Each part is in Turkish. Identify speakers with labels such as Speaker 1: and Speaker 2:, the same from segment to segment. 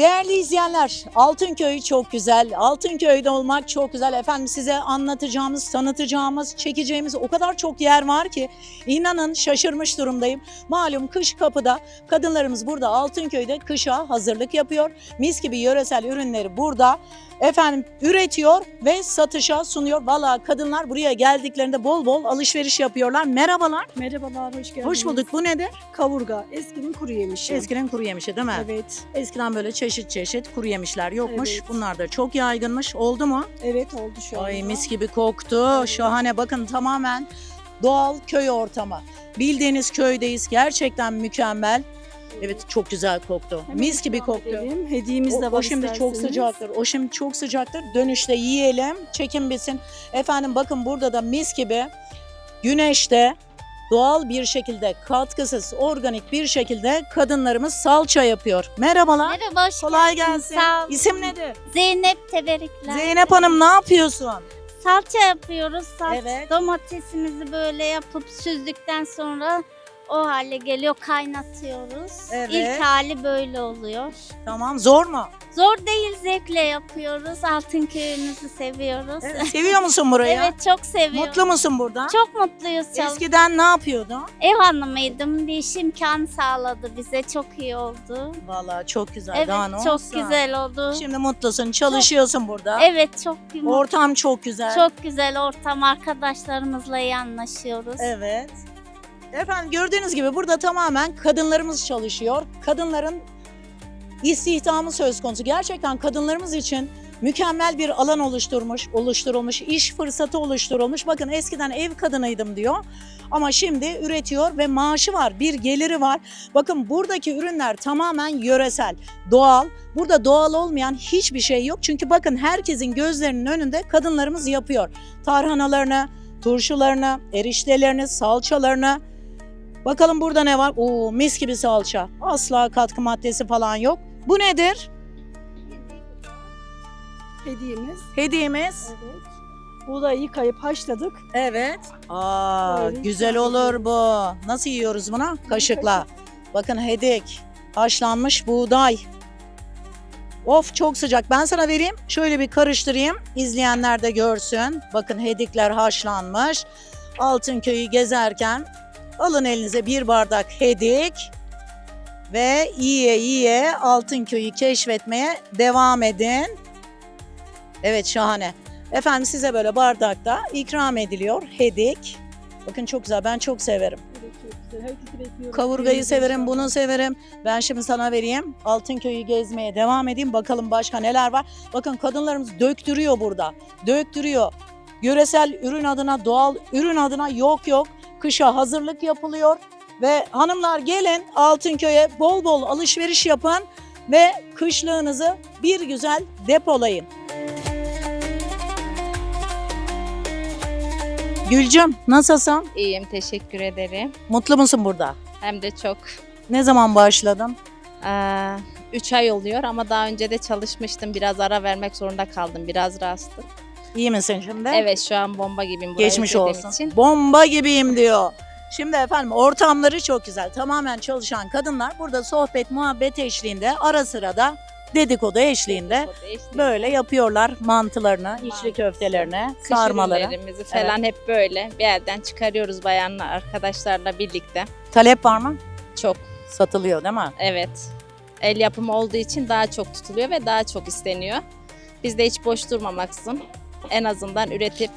Speaker 1: Değerli izleyenler, Altınköy çok güzel. Altınköy'de olmak çok güzel. Efendim size anlatacağımız, tanıtacağımız, çekeceğimiz o kadar çok yer var ki inanın şaşırmış durumdayım. Malum kış kapıda. Kadınlarımız burada Altınköy'de kışa hazırlık yapıyor. Mis gibi yöresel ürünleri burada efendim üretiyor ve satışa sunuyor. Valla kadınlar buraya geldiklerinde bol bol alışveriş yapıyorlar. Merhabalar.
Speaker 2: Merhabalar, hoş geldiniz.
Speaker 1: Hoş bulduk. Bu nedir?
Speaker 2: Kavurga, eskinin kuru yemişi.
Speaker 1: Eskiden kuru yemişi değil mi?
Speaker 2: Evet,
Speaker 1: Eskiden böyle çeşit çeşit kuru yemişler yokmuş.
Speaker 2: Evet.
Speaker 1: Bunlar da çok yaygınmış. Oldu mu?
Speaker 2: evet oldu şu anda.
Speaker 1: Ay mis gibi koktu.
Speaker 2: Evet.
Speaker 1: Şahane bakın tamamen doğal köy ortamı. Bildiğiniz köydeyiz. Gerçekten mükemmel. Evet çok güzel koktu.
Speaker 2: Hemen
Speaker 1: mis gibi koktu.
Speaker 2: edelim. Hediyemiz
Speaker 1: O,
Speaker 2: de var
Speaker 1: o şimdi çok sıcaktır. O şimdi çok sıcaktır. Dönüşte yiyelim. Çekim bitsin. Efendim bakın burada da mis gibi güneşte doğal bir şekilde katkısız organik bir şekilde kadınlarımız salça yapıyor. Merhabalar.
Speaker 3: Merhaba, hoş
Speaker 1: Kolay gelsin.
Speaker 3: Sağ olun.
Speaker 1: İsim nedir?
Speaker 3: Zeynep Teberikler.
Speaker 1: Zeynep Hanım ne yapıyorsun?
Speaker 3: Salça yapıyoruz. Sal-
Speaker 1: Evet.
Speaker 3: Domatesimizi böyle yapıp süzdükten sonra o hale geliyor. Kaynatıyoruz.
Speaker 1: Evet.
Speaker 3: İlk hali böyle oluyor.
Speaker 1: Tamam zor mu?
Speaker 3: Zor değil, zevkle yapıyoruz. Altın köyümüzü seviyoruz.
Speaker 1: Evet, Seviyor musun burayı?
Speaker 3: Evet, çok seviyorum.
Speaker 1: Mutlu musun burada?
Speaker 3: Çok mutluyuz. Çalış-
Speaker 1: Eskiden ne yapıyordun?
Speaker 3: Ev hanımıydım. Bir iş imkanı sağladı bize. Çok iyi oldu.
Speaker 1: Vallahi çok güzel.
Speaker 3: Evet,
Speaker 1: Daha ne
Speaker 3: çok
Speaker 1: olsun?
Speaker 3: güzel oldu.
Speaker 1: Şimdi mutlusun, çalışıyorsun burada.
Speaker 3: Evet, çok.
Speaker 1: Ortam çok güzel.
Speaker 3: Çok güzel ortam. Arkadaşlarımızla iyi anlaşıyoruz.
Speaker 1: Evet. Efendim gördüğünüz gibi burada tamamen kadınlarımız çalışıyor. Kadınların istihdamı söz konusu. Gerçekten kadınlarımız için mükemmel bir alan oluşturmuş, oluşturulmuş, iş fırsatı oluşturulmuş. Bakın eskiden ev kadınıydım diyor ama şimdi üretiyor ve maaşı var, bir geliri var. Bakın buradaki ürünler tamamen yöresel, doğal. Burada doğal olmayan hiçbir şey yok. Çünkü bakın herkesin gözlerinin önünde kadınlarımız yapıyor. Tarhanalarını, turşularını, eriştelerini, salçalarını. Bakalım burada ne var? Oo mis gibi salça. Asla katkı maddesi falan yok. Bu nedir?
Speaker 2: Hediyemiz.
Speaker 1: Hediyemiz.
Speaker 2: Evet. Buğdayı yıkayıp haşladık.
Speaker 1: Evet. Aa
Speaker 2: Böyle
Speaker 1: güzel
Speaker 2: ikram
Speaker 1: olur bu. Nasıl yiyoruz bunu? Kaşıkla. Bakın hedik. Haşlanmış buğday. Of çok sıcak. Ben sana vereyim. Şöyle bir karıştırayım. İzleyenler de görsün. Bakın hedikler haşlanmış. Altınköy'ü gezerken alın elinize bir bardak hedik ve iyiye iyiye Altınköy'ü keşfetmeye devam edin. Evet şahane. Efendim size böyle bardakta ikram ediliyor hedik. Bakın çok güzel. Ben çok severim. Kavurgayı severim, bunu severim. Ben şimdi sana vereyim. Altınköy'ü gezmeye devam edeyim. Bakalım başka neler var. Bakın kadınlarımız döktürüyor burada. Döktürüyor. Yöresel ürün adına, doğal ürün adına yok yok. Kışa hazırlık yapılıyor. Ve hanımlar gelin Altınköy'e bol bol alışveriş yapın ve kışlığınızı bir güzel depolayın. Gülcüm nasılsın?
Speaker 4: İyiyim, teşekkür ederim.
Speaker 1: Mutlu musun burada?
Speaker 4: Hem de çok.
Speaker 1: Ne zaman başladın?
Speaker 4: 3 ay oluyor ama daha önce de çalışmıştım. Biraz ara vermek zorunda kaldım. Biraz rahatsızım.
Speaker 1: İyi misin şimdi?
Speaker 4: Evet, şu an bomba gibiyim burayı
Speaker 1: Geçmiş olsun.
Speaker 4: için.
Speaker 1: Bomba gibiyim diyor. Şimdi efendim ortamları çok güzel. Tamamen çalışan kadınlar burada sohbet, muhabbet eşliğinde ara sıra da dedikodu eşliğinde
Speaker 4: Dedikodu, eşliğinde.
Speaker 1: böyle yapıyorlar mantılarını, içli köftelerini,
Speaker 4: Kış
Speaker 1: sarmaları.
Speaker 4: ürünlerimizi falan hep böyle bir yerden çıkarıyoruz bayanlar arkadaşlarla birlikte.
Speaker 1: Talep var mı?
Speaker 4: Çok,
Speaker 1: Satılıyor değil mi?
Speaker 4: evet. El yapımı olduğu için daha çok tutuluyor ve daha çok isteniyor. Biz de hiç boş durmamaksızın en azından üretip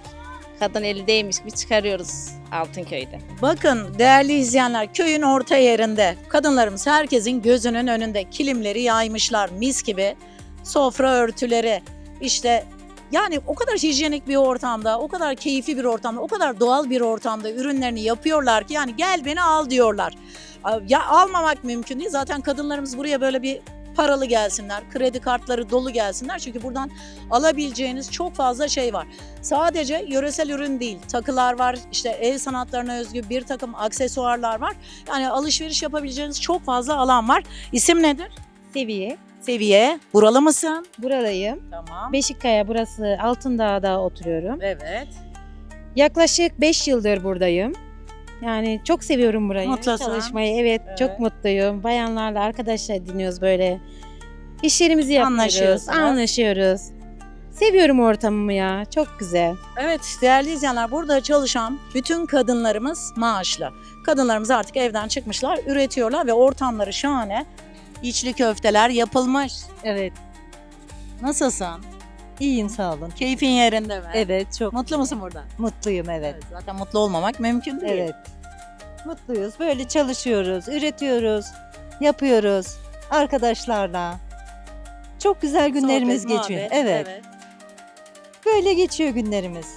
Speaker 4: kadın eli değmiş gibi çıkarıyoruz Altınköy'de.
Speaker 1: Bakın değerli izleyenler köyün orta yerinde kadınlarımız herkesin gözünün önünde kilimleri yaymışlar mis gibi sofra örtüleri işte yani o kadar hijyenik bir ortamda, o kadar keyifli bir ortamda, o kadar doğal bir ortamda ürünlerini yapıyorlar ki yani gel beni al diyorlar. Ya almamak mümkün değil. Zaten kadınlarımız buraya böyle bir paralı gelsinler, kredi kartları dolu gelsinler. Çünkü buradan alabileceğiniz çok fazla şey var. Sadece yöresel ürün değil, takılar var, işte el sanatlarına özgü bir takım aksesuarlar var. Yani alışveriş yapabileceğiniz çok fazla alan var. İsim nedir?
Speaker 5: Seviye.
Speaker 1: Seviye. Buralı mısın?
Speaker 5: Buradayım.
Speaker 1: Tamam.
Speaker 5: Beşikkaya burası Altındağ'da oturuyorum.
Speaker 1: Evet.
Speaker 5: Yaklaşık 5 yıldır buradayım. Yani çok seviyorum burayı.
Speaker 1: Mutlusun.
Speaker 5: Çalışmayı. Evet,
Speaker 1: Evet.
Speaker 5: çok mutluyum. Bayanlarla arkadaşlar dinliyoruz böyle. İşlerimizi yapıyoruz.
Speaker 1: Anlaşıyorsunuz.
Speaker 5: Anlaşıyoruz. Seviyorum ortamımı ya. Çok güzel.
Speaker 1: Evet değerli izleyenler burada çalışan bütün kadınlarımız maaşlı. Kadınlarımız artık evden çıkmışlar, üretiyorlar ve ortamları şahane. İçli köfteler yapılmış.
Speaker 6: Evet,
Speaker 1: Nasılsın?
Speaker 6: İyiyim sağ olun.
Speaker 1: Keyfin yerinde mi?
Speaker 6: Evet, çok
Speaker 1: Mutlu musun burada?
Speaker 6: mutluyum evet.
Speaker 1: Evet, zaten mutlu olmamak mümkün değil.
Speaker 6: Evet. Mutluyuz. Böyle çalışıyoruz, üretiyoruz, yapıyoruz arkadaşlarla. Çok güzel günlerimiz
Speaker 1: Sohbet,
Speaker 6: geçiyor.
Speaker 1: muhabbet,
Speaker 6: Evet. Böyle geçiyor günlerimiz.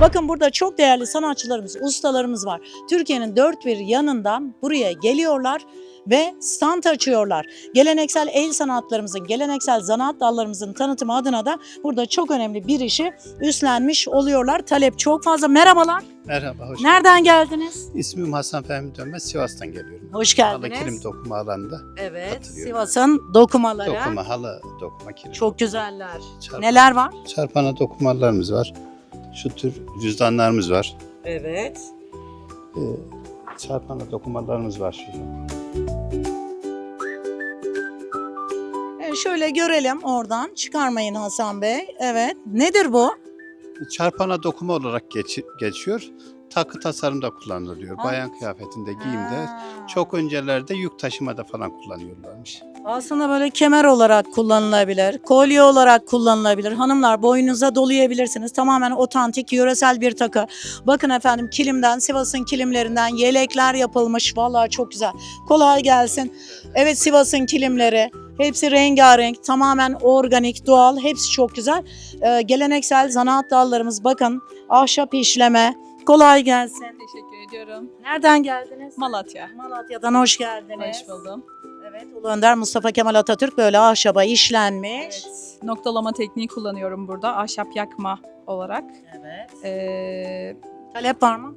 Speaker 1: Bakın burada çok değerli sanatçılarımız, ustalarımız var. Türkiye'nin dört bir yanından buraya geliyorlar ve stand açıyorlar. Geleneksel el sanatlarımızın, geleneksel zanaat dallarımızın tanıtımı adına da burada çok önemli bir işi üstlenmiş oluyorlar. Talep çok fazla. Merhabalar.
Speaker 7: Merhaba, hoş
Speaker 1: Nereden
Speaker 7: geldiniz. İsmim Hasan Fehmi Dönmez, Sivas'tan geliyorum.
Speaker 1: Hoş
Speaker 7: Halı
Speaker 1: geldiniz.
Speaker 7: kilim dokuma alanında.
Speaker 1: Evet. Sivas'ın dokumaları.
Speaker 7: Dokuma, halı dokuma kilim.
Speaker 1: Çok güzeller.
Speaker 7: Çarp-
Speaker 1: Neler var?
Speaker 7: Çarpana dokumalarımız var. Şu tür cüzdanlarımız var.
Speaker 1: Evet.
Speaker 7: Ee, çarpana dokumalarımız var şurada.
Speaker 1: Evet, şöyle görelim oradan. Çıkarmayın Hasan Bey. Evet. Nedir bu?
Speaker 7: Çarpana dokuma olarak geç- geçiyor. Takı tasarımda kullanılıyor.
Speaker 1: Ha.
Speaker 7: Bayan kıyafetinde, giyimde.
Speaker 1: Ha.
Speaker 7: Çok öncelerde yük taşımada falan kullanıyorlarmış.
Speaker 1: Aslında böyle kemer olarak kullanılabilir, kolye olarak kullanılabilir. Hanımlar boynunuza dolayabilirsiniz. Tamamen otantik, yöresel bir takı. Bakın efendim kilimden, Sivas'ın kilimlerinden yelekler yapılmış. Vallahi çok güzel. Kolay gelsin. Evet Sivas'ın kilimleri. Hepsi rengarenk, tamamen organik, doğal. Hepsi çok güzel. Ee, geleneksel zanaat dallarımız bakın. Ahşap işleme. Kolay gelsin.
Speaker 8: Teşekkür ediyorum.
Speaker 1: Nereden geldiniz?
Speaker 8: Malatya.
Speaker 1: Malatya'dan hoş geldiniz.
Speaker 8: Hoş buldum.
Speaker 1: Evet, Ulu Önder Mustafa Kemal Atatürk böyle ahşaba işlenmiş.
Speaker 8: Evet. Noktalama tekniği kullanıyorum burada. Ahşap yakma olarak.
Speaker 1: Evet.
Speaker 8: Ee,
Speaker 1: Talep var mı?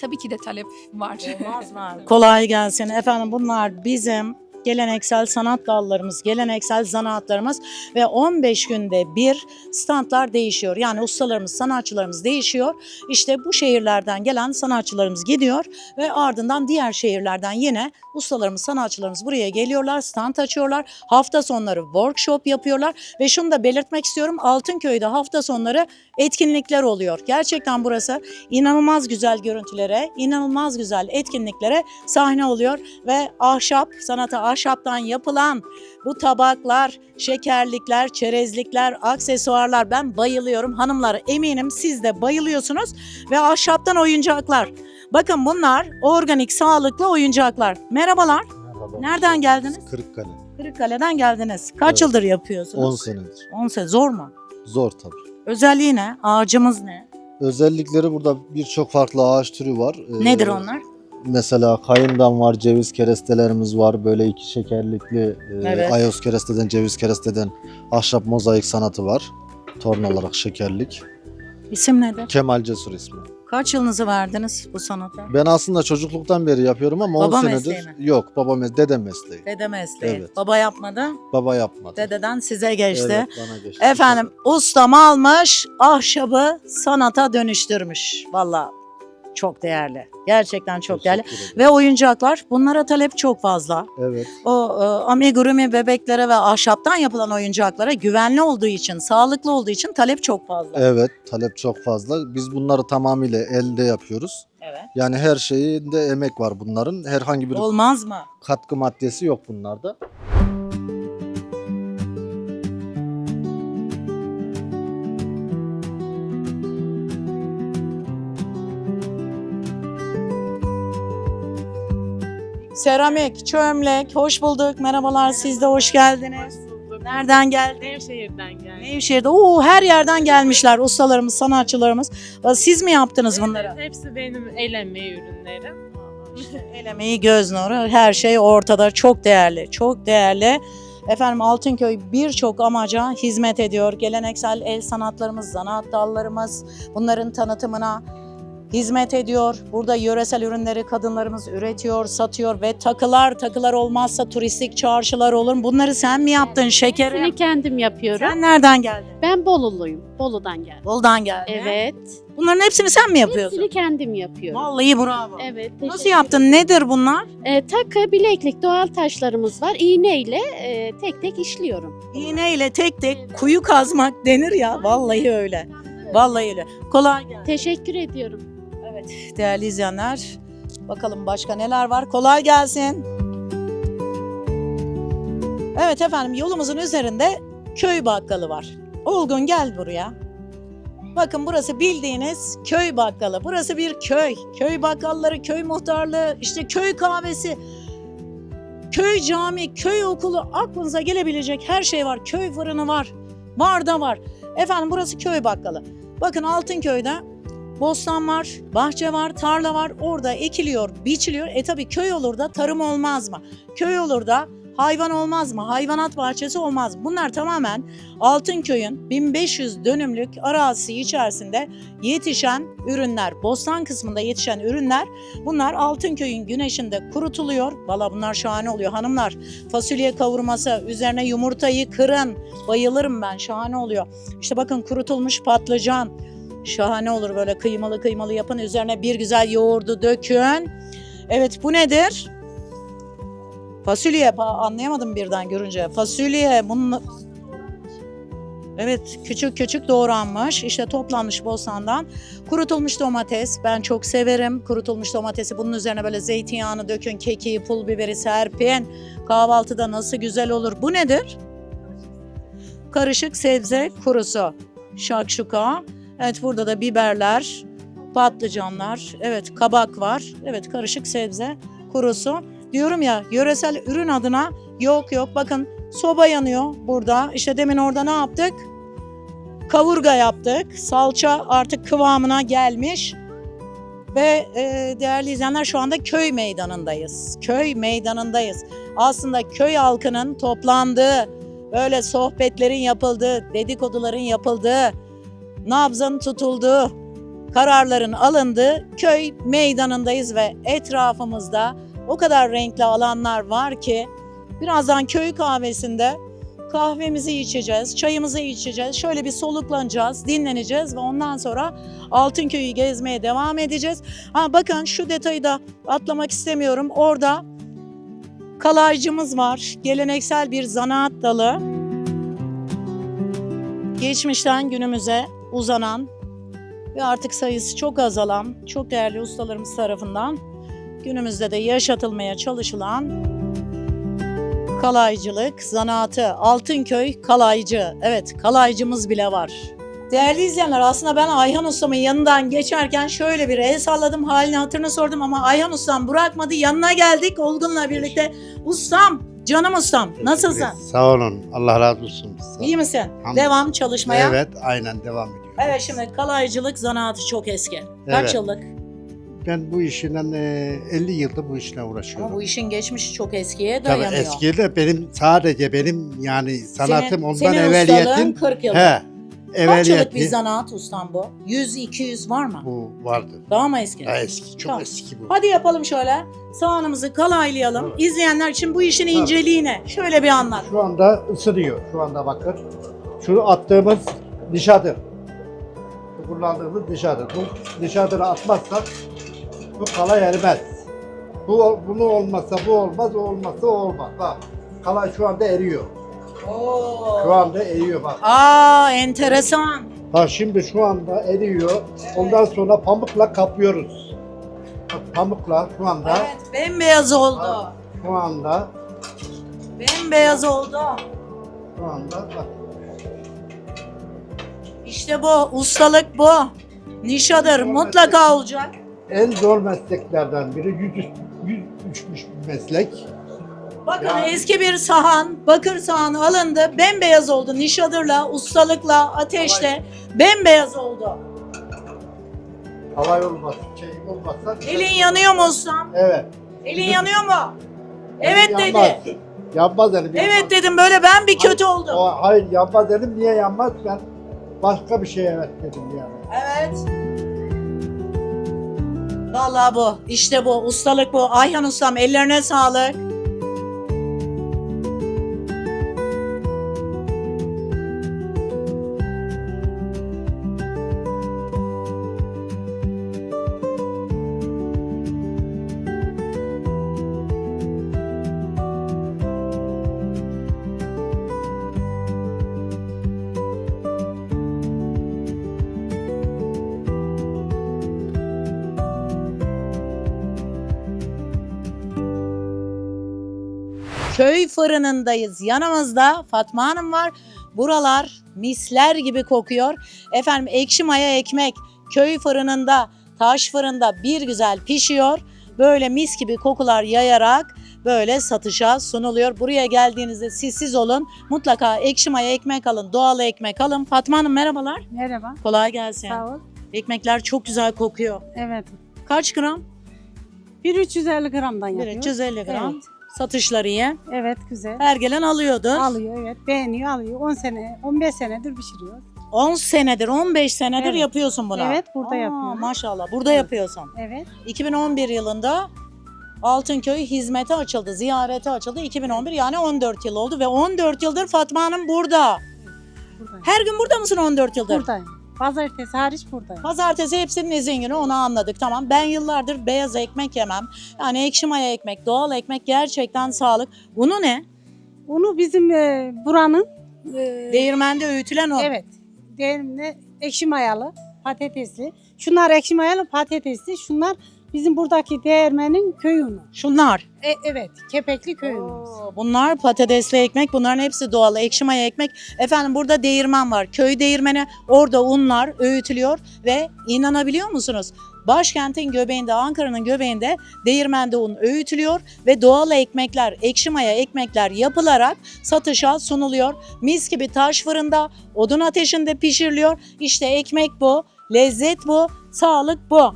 Speaker 8: tabii ki de talep var.
Speaker 1: Olmaz mı? Kolay gelsin. Efendim bunlar bizim geleneksel sanat dallarımız, geleneksel zanaatlarımız ve 15 günde bir standlar değişiyor. Yani ustalarımız, sanatçılarımız değişiyor. İşte bu şehirlerden gelen sanatçılarımız gidiyor ve ardından diğer şehirlerden yine ustalarımız, sanatçılarımız buraya geliyorlar, stand açıyorlar. Hafta sonları workshop yapıyorlar ve şunu da belirtmek istiyorum. Altınköy'de hafta sonları etkinlikler oluyor. Gerçekten burası inanılmaz güzel görüntülere, inanılmaz güzel etkinliklere sahne oluyor ve ahşap, sanata ahşaptan yapılan bu tabaklar, şekerlikler, çerezlikler, aksesuarlar ben bayılıyorum. Hanımlar eminim siz de bayılıyorsunuz ve ahşaptan oyuncaklar. Bakın bunlar organik, sağlıklı oyuncaklar. Merhabalar.
Speaker 9: Merhaba.
Speaker 1: Nereden geldiniz?
Speaker 9: Kırıkkale.
Speaker 1: Kırıkkale'den geldiniz. Kaç
Speaker 9: Evet.
Speaker 1: yıldır yapıyorsunuz?
Speaker 9: 10 senedir.
Speaker 1: 10 sene. Zor mu?
Speaker 9: Zor tabii.
Speaker 1: Özelliği ne? Ağacımız ne?
Speaker 9: Özellikleri burada birçok farklı ağaç türü var. Ee,
Speaker 1: Nedir onlar?
Speaker 9: Mesela kayından var, ceviz kerestelerimiz var. Böyle iki şekerlikli e,
Speaker 1: Evet.
Speaker 9: ayos keresteden, ceviz keresteden ahşap mozaik sanatı var. Torn olarak şekerlik.
Speaker 1: İsim nedir?
Speaker 9: Kemal Cesur ismi.
Speaker 1: Kaç yılınızı verdiniz bu sanata?
Speaker 9: Ben aslında çocukluktan beri yapıyorum ama 10
Speaker 1: Baba
Speaker 9: senedir.
Speaker 1: mesleği mi?
Speaker 9: Yok, baba mesleği, dede mesleği.
Speaker 1: Dede mesleği.
Speaker 9: Evet.
Speaker 1: Baba yapmadı.
Speaker 9: Baba yapmadı.
Speaker 1: Dededen size geçti.
Speaker 9: Evet, bana geçti.
Speaker 1: Efendim ustam almış ahşabı sanata dönüştürmüş. Valla çok değerli. Gerçekten çok değerli.
Speaker 9: Ederim.
Speaker 1: Ve oyuncaklar bunlara talep çok fazla.
Speaker 9: Evet.
Speaker 1: O e, amigurumi bebeklere ve ahşaptan yapılan oyuncaklara güvenli olduğu için, sağlıklı olduğu için talep çok fazla.
Speaker 9: Evet, talep çok fazla. Biz bunları tamamıyla elde yapıyoruz.
Speaker 1: Evet.
Speaker 9: Yani her şeyinde emek var bunların. Herhangi bir
Speaker 1: Olmaz mı?
Speaker 9: katkı maddesi yok bunlarda.
Speaker 1: Seramik, çömlek, hoş bulduk. Merhabalar, siz de hoş geldiniz. Nereden geldiniz?
Speaker 2: Nevşehir'den geldim.
Speaker 1: Nevşehir'de. Oo, her yerden gelmişler ustalarımız, sanatçılarımız. Siz mi yaptınız bunları?
Speaker 2: Hepsi benim el emeği ürünleri.
Speaker 1: El emeği, göz nuru, her şey ortada. Çok değerli, çok değerli. Efendim Altınköy birçok amaca hizmet ediyor. Geleneksel el sanatlarımız, zanaat dallarımız, bunların tanıtımına hizmet ediyor. Burada yöresel ürünleri kadınlarımız üretiyor, satıyor ve takılar, takılar olmazsa turistik çarşılar olur. Bunları sen mi yaptın şekerim?
Speaker 10: Hepsini kendim yapıyorum.
Speaker 1: Sen nereden geldin?
Speaker 10: Ben Boluluyum. Bolu'dan geldim.
Speaker 1: Bolu'dan geldin.
Speaker 10: Evet.
Speaker 1: Bunların hepsini sen mi yapıyorsun?
Speaker 10: Hepsini kendim yapıyorum.
Speaker 1: Vallahi bravo.
Speaker 10: Evet.
Speaker 1: Nasıl yaptın? Nedir bunlar?
Speaker 10: Ee, takı, bileklik, doğal taşlarımız var. İğneyle e, tek tek işliyorum.
Speaker 1: İğneyle tek tek kuyu kazmak denir ya. Vallahi öyle. Vallahi öyle. Kolay gelsin.
Speaker 10: Teşekkür ediyorum.
Speaker 1: Değerli izleyenler. Bakalım başka neler var. Kolay gelsin. Evet efendim yolumuzun üzerinde köy bakkalı var. Olgun gel buraya. Bakın burası bildiğiniz köy bakkalı. Burası bir köy. Köy bakkalları, köy muhtarlığı, işte köy kahvesi, köy cami, köy okulu aklınıza gelebilecek her şey var. Köy fırını var. Var da var. Efendim burası köy bakkalı. Bakın Altınköy'de bostan var, bahçe var, tarla var. Orada ekiliyor, biçiliyor. E tabii köy olur da tarım olmaz mı? Köy olur da hayvan olmaz mı? Hayvanat bahçesi olmaz mı? Bunlar tamamen Altınköy'ün 1500 dönümlük arazisi içerisinde yetişen ürünler. Bostan kısmında yetişen ürünler bunlar Altınköy'ün güneşinde kurutuluyor. Valla bunlar şahane oluyor hanımlar. Fasulye kavurması, üzerine yumurtayı kırın. Bayılırım ben şahane oluyor. İşte bakın kurutulmuş patlıcan. Şahane olur böyle kıymalı kıymalı yapın. Üzerine bir güzel yoğurdu dökün. Evet bu nedir? Fasulye. Anlayamadım birden görünce. Fasulye. Bunun... Evet küçük küçük doğranmış. işte toplanmış bostandan. Kurutulmuş domates. Ben çok severim kurutulmuş domatesi. Bunun üzerine böyle zeytinyağını dökün. Kekiği, pul biberi serpin. Kahvaltıda nasıl güzel olur. Bu nedir? Karışık sebze kurusu. Şakşuka. Evet burada da biberler, patlıcanlar, evet kabak var. Evet karışık sebze kurusu. Diyorum ya yöresel ürün adına yok yok bakın soba yanıyor burada. İşte demin orada ne yaptık? Kavurga yaptık. Salça artık kıvamına gelmiş. Ve e, değerli izleyenler şu anda köy meydanındayız. Köy meydanındayız. Aslında köy halkının toplandığı, böyle sohbetlerin yapıldığı, dedikoduların yapıldığı, nabzın tutulduğu, kararların alındığı köy meydanındayız ve etrafımızda o kadar renkli alanlar var ki birazdan köy kahvesinde kahvemizi içeceğiz, çayımızı içeceğiz, şöyle bir soluklanacağız, dinleneceğiz ve ondan sonra Altınköy'ü gezmeye devam edeceğiz. Ha bakın şu detayı da atlamak istemiyorum. Orada kalaycımız var. Geleneksel bir zanaat dalı. Geçmişten günümüze uzanan ve artık sayısı çok azalan, çok değerli ustalarımız tarafından günümüzde de yaşatılmaya çalışılan kalaycılık zanaatı. Altınköy kalaycı. Evet, kalaycımız bile var. Değerli izleyenler aslında ben Ayhan Ustam'ın yanından geçerken şöyle bir el salladım halini hatırını sordum ama Ayhan Ustam bırakmadı yanına geldik Olgun'la birlikte. Ustam, canım ustam nasılsın?
Speaker 11: Sağ olun. Allah razı olsun. Sağ-
Speaker 1: İyi misin? Devam çalışmaya.
Speaker 11: Evet, aynen devam ediyor.
Speaker 1: Evet şimdi kalaycılık zanaatı çok eski. Kaç
Speaker 11: Evet.
Speaker 1: yıllık?
Speaker 11: Ben bu işinden e, 50 yıldır bu işle uğraşıyorum.
Speaker 1: Ama bu işin geçmişi çok eskiye
Speaker 11: Tabii
Speaker 1: dayanıyor.
Speaker 11: eski de benim sadece benim yani sanatım
Speaker 1: senin,
Speaker 11: ondan
Speaker 1: senin
Speaker 11: evveliyetim.
Speaker 1: ustalığın 40 yıllık.
Speaker 11: He.
Speaker 1: Kaç yıllık bir
Speaker 11: Evveliyeti
Speaker 1: zanaat ustam bu? 100-200 var mı?
Speaker 11: bu vardı.
Speaker 1: Daha mı eski?
Speaker 11: Daha eski, çok
Speaker 1: Tamam.
Speaker 11: eski bu.
Speaker 1: Hadi yapalım şöyle. Sahanımızı kalaylayalım.
Speaker 11: Evet.
Speaker 1: İzleyenler için bu işin
Speaker 11: Tabii.
Speaker 1: inceliğine şöyle bir anlat.
Speaker 11: Şu anda ısınıyor. Şu anda bakın. Şu attığımız nişadır. Kullandığımız nişadır. Bu nişadırı atmazsak bu kalay erimez. Bu bunu olmazsa bu olmaz, o olmazsa o olmaz. Bak. Kalay şu anda eriyor. Şu anda eriyor bak.
Speaker 1: Aa enteresan.
Speaker 11: Bak şimdi şu anda eriyor. Ondan sonra pamukla kapıyoruz. Bak pamukla şu anda
Speaker 1: Evet bembeyaz oldu.
Speaker 11: şu anda
Speaker 1: Bembeyaz oldu.
Speaker 11: şu anda bak.
Speaker 1: İşte bu ustalık bu. Nişadır mutlaka olacak.
Speaker 11: En zor mesleklerden biri yüz, yüz düşmüş bir meslek.
Speaker 1: Bakın
Speaker 11: Yani-
Speaker 1: eski bir sahan, bakır sahanı alındı, bembeyaz oldu. Nişadırla, ustalıkla, ateşle bembeyaz oldu.
Speaker 11: Havay olmaz, şey olmazsa.
Speaker 1: Elin yanıyor mu ustam?
Speaker 11: Evet.
Speaker 1: Elin yanıyor mu? Evet
Speaker 11: Yanmaz.
Speaker 1: dedi.
Speaker 11: Yanmaz elim.
Speaker 1: Evet
Speaker 11: yanmaz.
Speaker 1: dedim böyle ben bir kötü oldum.
Speaker 11: O, hayır yanmaz elim. Niye yanmaz? Ben başka bir şeye evet dedim yani.
Speaker 1: Evet. Vallahi bu. işte bu. Ustalık bu. Ayhan ustam ellerine sağlık. Fırınındayız. Yanımızda Fatma Hanım var. Buralar misler gibi kokuyor. Efendim ekşi maya ekmek köy fırınında, taş fırında bir güzel pişiyor. Böyle mis gibi kokular yayarak böyle satışa sunuluyor. Buraya geldiğinizde siz olun. Mutlaka ekşi maya ekmek alın, doğal ekmek alın. Fatma Hanım merhabalar.
Speaker 10: Merhaba.
Speaker 1: Kolay gelsin.
Speaker 10: Sağ ol.
Speaker 1: Ekmekler çok güzel kokuyor.
Speaker 10: Evet.
Speaker 1: Kaç gram?
Speaker 10: Bir 350 gramdan
Speaker 1: Bir
Speaker 10: yapıyor.
Speaker 1: 350 gram.
Speaker 10: Evet.
Speaker 1: Satışları iyi.
Speaker 10: Evet güzel.
Speaker 1: Her gelen alıyordur.
Speaker 10: Alıyor evet. Beğeniyor alıyor. 10 sene, 15 senedir pişiriyor.
Speaker 1: 10 senedir, 15 senedir
Speaker 10: Evet.
Speaker 1: yapıyorsun bunu.
Speaker 10: Evet, burada
Speaker 1: Aa,
Speaker 10: yapıyorum.
Speaker 1: Maşallah, burada yapıyorsun.
Speaker 10: Evet.
Speaker 1: 2011 yılında Altınköy hizmete açıldı, ziyarete açıldı. 2011 yani 14 yıl oldu ve 14 yıldır Fatma Hanım burada.
Speaker 10: Buradayım.
Speaker 1: Her gün burada mısın 14 yıldır?
Speaker 10: Buradayım. Pazartesi hariç buradayım.
Speaker 1: Pazartesi hepsinin izin günü onu anladık tamam. Ben yıllardır beyaz ekmek yemem. Yani ekşi maya ekmek, doğal ekmek gerçekten sağlık. Bunu ne?
Speaker 10: Onu bizim e, buranın e,
Speaker 1: Değirmende öğütülen o.
Speaker 10: Evet. Değerinde ekşi mayalı, patatesli. Şunlar ekşi mayalı, patatesli. Şunlar bizim buradaki değirmenin köy unu.
Speaker 1: Şunlar.
Speaker 10: E, evet, kepekli köy unumuz.
Speaker 1: Oo, Bunlar patatesli ekmek. Bunların hepsi doğal. Ekşi maya ekmek. Efendim burada değirmen var. Köy değirmeni. Orada unlar öğütülüyor ve inanabiliyor musunuz? Başkentin göbeğinde, Ankara'nın göbeğinde değirmende un öğütülüyor ve doğal ekmekler, ekşi maya ekmekler yapılarak satışa sunuluyor. Mis gibi taş fırında, odun ateşinde pişiriliyor. İşte ekmek bu, lezzet bu, sağlık bu.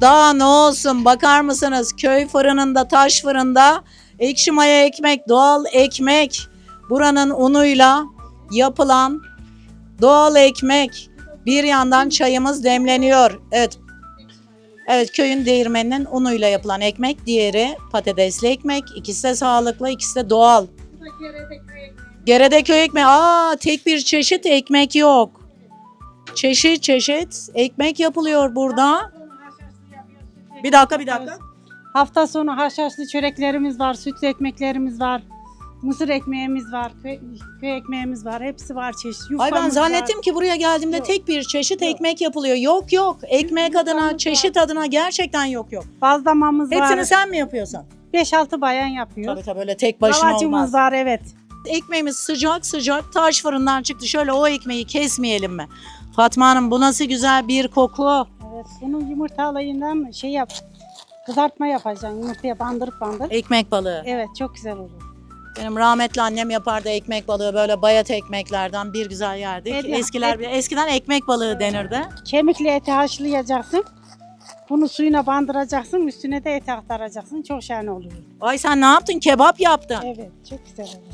Speaker 1: Daha ne olsun bakar mısınız köy fırınında taş fırında ekşi maya ekmek doğal ekmek buranın unuyla yapılan doğal ekmek bir yandan çayımız demleniyor. Evet. Evet köyün değirmeninin unuyla yapılan ekmek diğeri patatesli ekmek ikisi de sağlıklı ikisi de doğal. Gerede köy ekmeği aa tek bir çeşit ekmek yok. Çeşit çeşit ekmek yapılıyor burada. Bir dakika bir dakika.
Speaker 10: Hafta sonu haşhaşlı çöreklerimiz var, sütlü ekmeklerimiz var. Mısır ekmeğimiz var, köy, köy ekmeğimiz var. Hepsi var çeşit.
Speaker 1: Ay ben
Speaker 10: Yufkamız
Speaker 1: zannettim
Speaker 10: var.
Speaker 1: ki buraya geldiğimde
Speaker 10: Yok.
Speaker 1: tek bir çeşit ekmek yapılıyor. Yok yok. Ekmek adına,
Speaker 10: Yufkamız
Speaker 1: çeşit adına gerçekten yok yok.
Speaker 10: Bazlamamız
Speaker 1: Hepsini
Speaker 10: var.
Speaker 1: sen mi yapıyorsun?
Speaker 10: 5-6 bayan yapıyor.
Speaker 1: Tabii tabii öyle tek başına olmaz.
Speaker 10: var evet.
Speaker 1: Ekmeğimiz sıcak sıcak taş fırından çıktı. Şöyle o ekmeği kesmeyelim mi? Fatma Hanım bu nasıl güzel bir koku.
Speaker 10: Evet. Bunu yumurtalayından şey yap. Kızartma yapacaksın. Yumurtaya bandırıp bandırıp.
Speaker 1: Ekmek balığı.
Speaker 10: Evet çok güzel olur.
Speaker 1: Benim rahmetli annem yapardı ekmek balığı böyle bayat ekmeklerden bir güzel yerdik.
Speaker 10: Evet,
Speaker 1: Eskiler eskiden ekmek balığı denirdi.
Speaker 10: Kemikli eti haşlayacaksın. Bunu suyuna bandıracaksın. Üstüne de eti aktaracaksın. Çok şahane oluyor.
Speaker 1: Ay sen ne yaptın? Kebap yaptın.
Speaker 10: Evet çok güzel olur.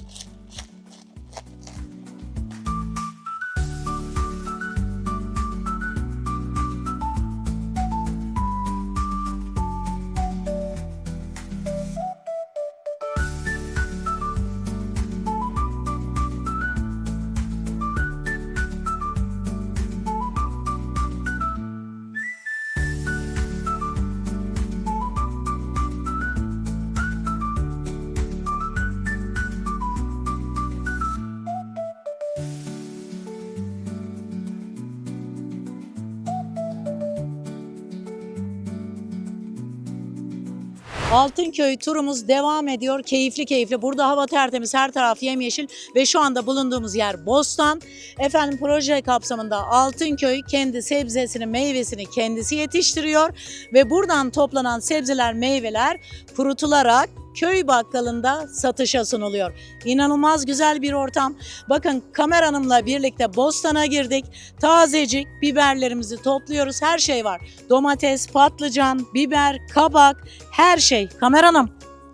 Speaker 1: Altınköy turumuz devam ediyor. Keyifli keyifli. Burada hava tertemiz, her taraf yemyeşil ve şu anda bulunduğumuz yer Bostan. Efendim proje kapsamında Altınköy kendi sebzesini, meyvesini kendisi yetiştiriyor ve buradan toplanan sebzeler, meyveler kurutularak köy bakkalında satışa sunuluyor. İnanılmaz güzel bir ortam. Bakın kameranımla birlikte Bostan'a girdik. Tazecik biberlerimizi topluyoruz. Her şey var. Domates, patlıcan, biber, kabak, her şey. Kameranım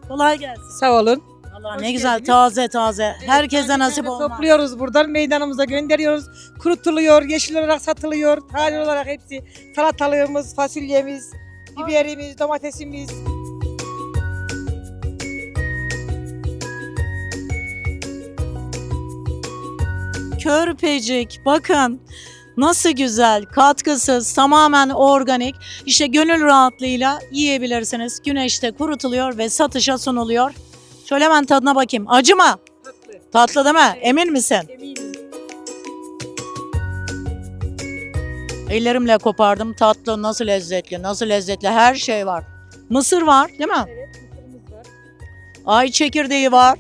Speaker 1: kolay gelsin.
Speaker 2: Sağ olun.
Speaker 1: Allah ne güzel taze taze. Herkese nasip olmaz.
Speaker 2: Topluyoruz buradan meydanımıza gönderiyoruz. Kurutuluyor, yeşil olarak satılıyor. Tane olarak hepsi. Salatalığımız, fasulyemiz, biberimiz, domatesimiz.
Speaker 1: Körpecik bakın nasıl güzel, katkısız, tamamen organik. İşte gönül rahatlığıyla yiyebilirsiniz. Güneşte kurutuluyor ve satışa sunuluyor. Şöyle hemen tadına bakayım. Acı mı? Tatlı değil mi? Emin misin? Ellerimle kopardım. Tatlı, nasıl lezzetli, nasıl lezzetli her şey var. Mısır var değil mi? Ay çekirdeği var.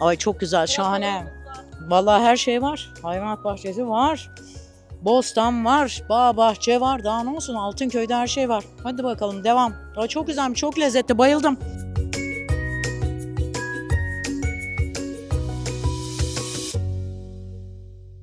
Speaker 1: Ay çok güzel, şahane. Vallahi her şey var. Hayvanat bahçesi var. Bostan var, bağ bahçe var. Daha ne olsun Altınköy'de her şey var. Hadi bakalım devam. Ay çok güzel, çok lezzetli. Bayıldım.